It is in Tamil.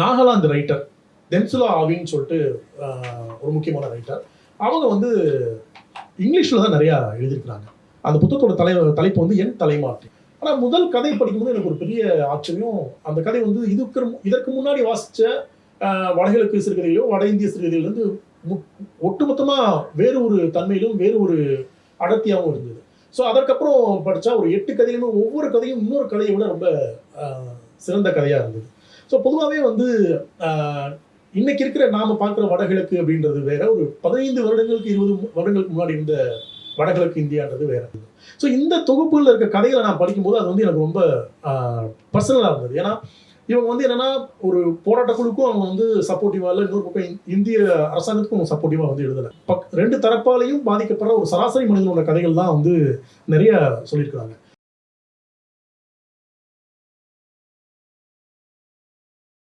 நாகாலாந்து ரைட்டர் தென்சுலா ஆவின்னு சொல்லிட்டு ஒரு முக்கியமான ரைட்டர் அவங்க வந்து இங்கிலீஷில் தான் நிறையா எழுதியிருக்கிறாங்க. அந்த புத்தகத்தோட தலை தலைப்பு வந்து என் தலைமாற்றி ஆனால் முதல் கதை படிக்கும்போது எனக்கு ஒரு பெரிய ஆச்சரியம். அந்த கதை வந்து இதுக்கு இதற்கு முன்னாடி வாசித்த வடகிழக்கு சிறுகதையிலோ வட இந்திய சிறுகதையிலேருந்து ஒட்டுமொத்தமாக வேறு ஒரு தன்மையிலும் வேறு ஒரு அடர்த்தியாகவும் இருந்தது. ஸோ அதற்கப்புறம் படித்தா ஒரு எட்டு கதையிலும் ஒவ்வொரு கதையும் இன்னொரு கதையை விட ரொம்ப சிறந்த கதையாக இருந்தது. ஸோ பொதுவாகவே வந்து இன்னைக்கு இருக்கிற நாம பார்க்குற வடகிழக்கு அப்படின்றது வேற. ஒரு பதினைந்து வருடங்களுக்கு இருபது வருடங்களுக்கு முன்னாடி இருந்த வடகிழக்கு இந்தியான்றது வேற. ஸோ இந்த தொகுப்புகளில் இருக்க கதைகளை நான் படிக்கும்போது அது வந்து எனக்கு ரொம்ப பர்சனலாக இருந்தது. ஏன்னா இவங்க வந்து என்னன்னா ஒரு போராட்ட குழுக்கும் அவங்க வந்து சப்போர்ட்டிவா இல்லை இன்னொரு பக்கம் இந்திய அரசாங்கத்துக்கும் சப்போர்ட்டிவா வந்து எழுதலை. பக் ரெண்டு தரப்பாலையும் பாதிக்கப்படுற ஒரு சராசரி மனிதனோட கதைகள் தான் வந்து நிறைய சொல்லியிருக்கிறாங்க.